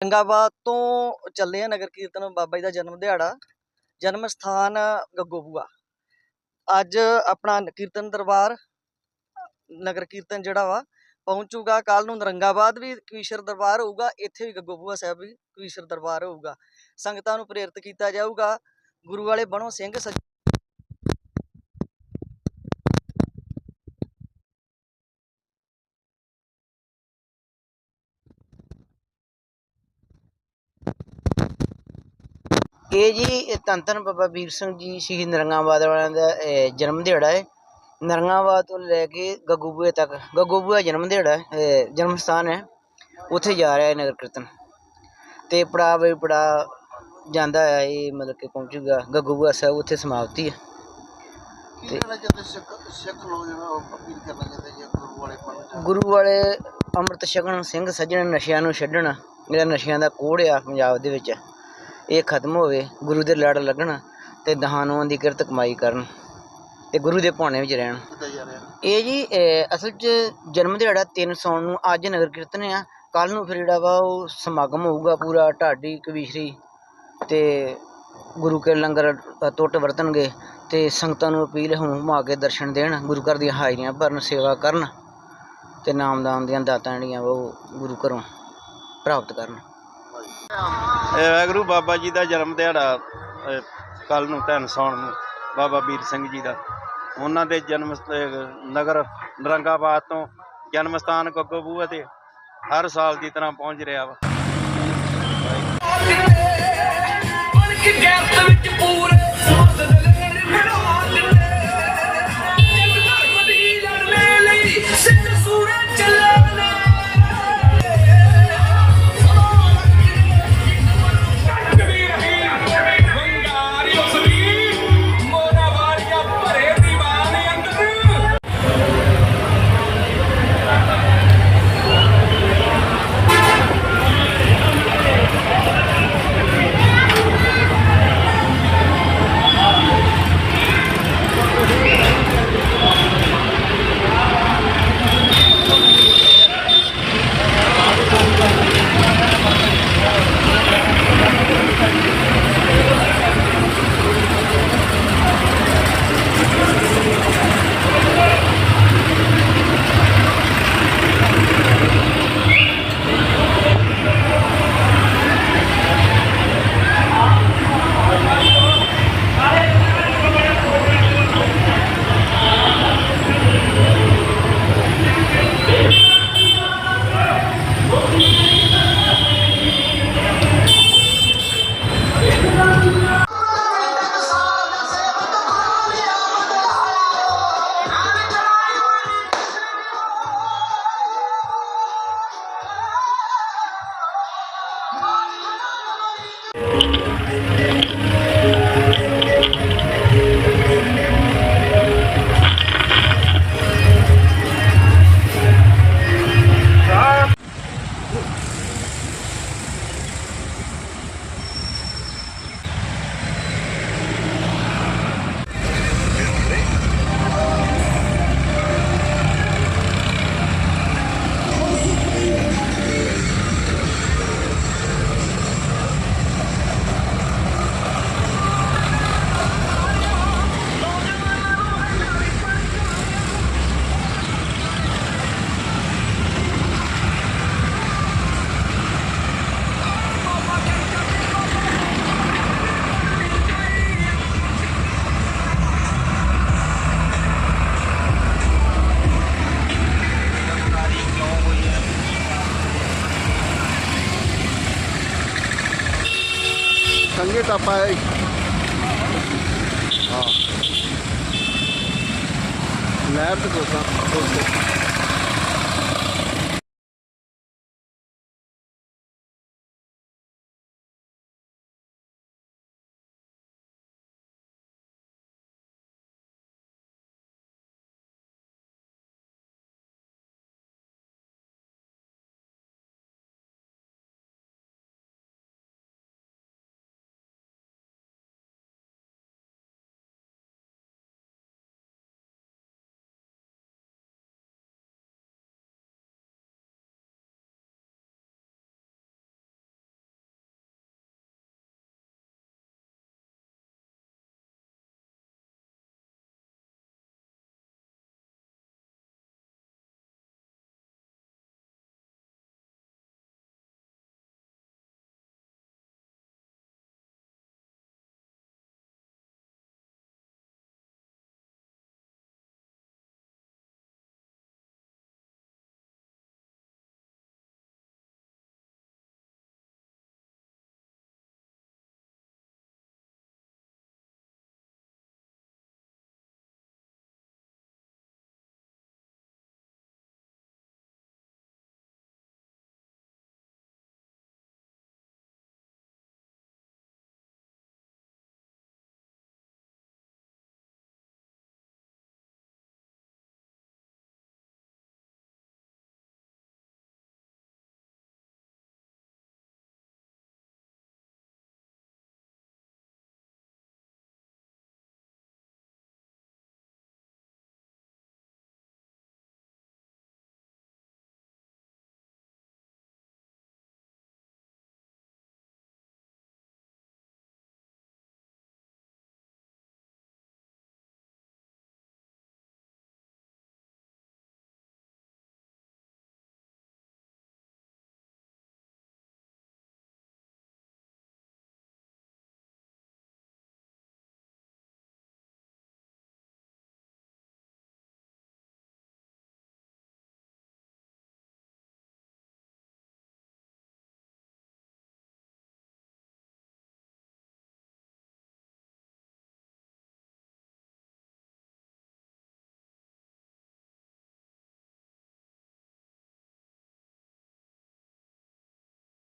ਗੰਗਾਬਾਦ ਤੋਂ ਚੱਲੇ ਆ ਨਗਰ ਕੀਰਤਨ ਬਾਬਾ ਜੀ ਦਾ ਜਨਮ ਦਿਹਾੜਾ, ਜਨਮ ਸਥਾਨ ਗੱਗੋਬੂਆ। ਅੱਜ ਆਪਣਾ ਕੀਰਤਨ ਦਰਬਾਰ, ਨਗਰ ਕੀਰਤਨ ਜਿਹੜਾ ਵਾ, ਪਹੁੰਚੂਗਾ ਕੱਲ ਨੂੰ ਨਰੰਗਾਬਾਦ ਵੀ ਕਵੀਸ਼ਰ ਦਰਬਾਰ ਹੋਊਗਾ, ਇੱਥੇ ਵੀ ਗੱਗੋਬੂਆ ਸਾਹਿਬ ਵੀ ਕਵੀਸ਼ਰ ਦਰਬਾਰ ਹੋਊਗਾ। ਸੰਗਤਾਂ ਨੂੰ ਪ੍ਰੇਰਿਤ ਕੀਤਾ ਜਾਊਗਾ। ਗੁਰੂ ਵਾਲੇ ਬਣੋ ਸਿੰਘ ਇਹ ਜੀ ਇਹ ਧੰਨ ਧੰਨ ਬਾਬਾ ਵੀਰ ਸਿੰਘ ਜੀ ਸ਼ਹੀਦ ਨਰੰਗਾਬਾਦ ਵਾਲਿਆਂ ਦਾ ਇਹ ਜਨਮ ਦਿਹਾੜਾ ਹੈ। ਨਰੰਗਾਬਾਦ ਤੋਂ ਲੈ ਕੇ ਗੱਗੂਬੂਏ ਤੱਕ ਗੱਗੂਬੂਆ ਜਨਮ ਦਿਹਾੜਾ ਹੈ ਇਹ ਜਨਮ ਸਥਾਨ ਹੈ। ਉੱਥੇ ਜਾ ਰਿਹਾ ਹੈ ਨਗਰ ਕੀਰਤਨ। ਤੇ ਪੜਾ ਬਈ ਪੜਾ ਜਾਂਦਾ ਹੈ ਇਹ ਮਤਲਬ ਕਿ ਪਹੁੰਚੂਗਾ ਗੱਗੂਬੂਆ ਸਾਹਿਬ ਉੱਥੇ ਸਮਾਪਤੀ ਹੈ। ਕੀ ਕਹਿਣਾ ਚਾਹੁੰਦੇ ਸਿੱਖ ਸਿੱਖ ਲੋਕ ਜਿਹੜਾ ਉਹ ਅਪੀਲ ਕਰਨਾ ਚਾਹੁੰਦੇ ਜੀ ਗੁਰੂ ਵਾਲੇ ਪਨ ਗੁਰੂ ਵਾਲੇ ਅੰਮ੍ਰਿਤ ਛਕਣ ਸਿੰਘ ਸੱਜਣ ਨਸ਼ਿਆਂ ਨੂੰ ਛੱਡਣ ਜਿਹੜਾ ਨਸ਼ਿਆਂ ਦਾ ਕੋੜ ਆ ਪੰਜਾਬ ਦੇ ਵਿੱਚ। ਇਹ ਖਤਮ ਹੋਵੇ ਗੁਰੂ ਦੇ ਲੜ ਲੱਗਣ ਤੇ ਦਹਾਨੂਆਂ ਦੀ ਕਿਰਤ ਕਮਾਈ ਕਰਨ ਤੇ ਗੁਰੂ ਦੇ ਭਾਣੇ ਵਿੱਚ ਰਹਿਣ। ਇਹ ਜੀ ਅਸਲ 'ਚ ਜਨਮ ਦਿਹਾੜਾ 3 ਸੌਣ ਨੂੰ ਅੱਜ ਨਗਰ ਕੀਰਤਨ ਆ। ਕੱਲ ਨੂੰ ਫਿਰ ਜਿਹੜਾ ਵਾ ਉਹ ਸਮਾਗਮ ਹੋਊਗਾ ਪੂਰਾ ਢਾਡੀ ਕਵੀਸ਼ਰੀ ਤੇ ਗੁਰੂ ਕੇ ਲੰਗਰ ਟੁੱਟ ਵਰਤਣਗੇ ਤੇ ਸੰਗਤਾਂ ਨੂੰ ਅਪੀਲ ਹੁਮਾ ਕੇ ਦਰਸ਼ਨ ਦੇਣ ਗੁਰੂ ਘਰ ਦੀਆਂ ਹਾਜ਼ਰੀਆਂ ਭਰਨ ਸੇਵਾ ਕਰਨ ਤੇ ਨਾਮਦਾਨ ਦੀਆਂ ਦਾਤਾਂ ਜਿਹੜੀਆਂ ਉਹ ਗੁਰੂ ਘਰੋਂ ਪ੍ਰਾਪਤ ਕਰਨ। ਇਹ ਵਾਹਿਗੁਰੂ ਬਾਬਾ ਜੀ ਦਾ ਜਨਮ ਦਿਹਾੜਾ ਕੱਲ ਨੂੰ ਧੰਨ ਸੌਣ ਨੂੰ, ਬਾਬਾ ਵੀਰ ਸਿੰਘ ਜੀ ਦਾ। ਉਹਨਾਂ ਦੇ ਜਨਮ ਨਗਰ ਨਰੰਗਾਬਾਦ ਤੋਂ ਜਨਮ ਸਥਾਨ ਗੱਗੋਬੂਆ ਤੇ ਹਰ ਸਾਲ ਦੀ ਤਰ੍ਹਾਂ ਪਹੁੰਚ ਰਿਹਾ ਵਾ। ਬਣ ਕੇ ਗੈਰਤ ਵਿੱਚ ਪੂਰੇ ਸੰਗੇ ਟਾਪਾ ਹੈ। ਹਾਂ ਨਹਿਰ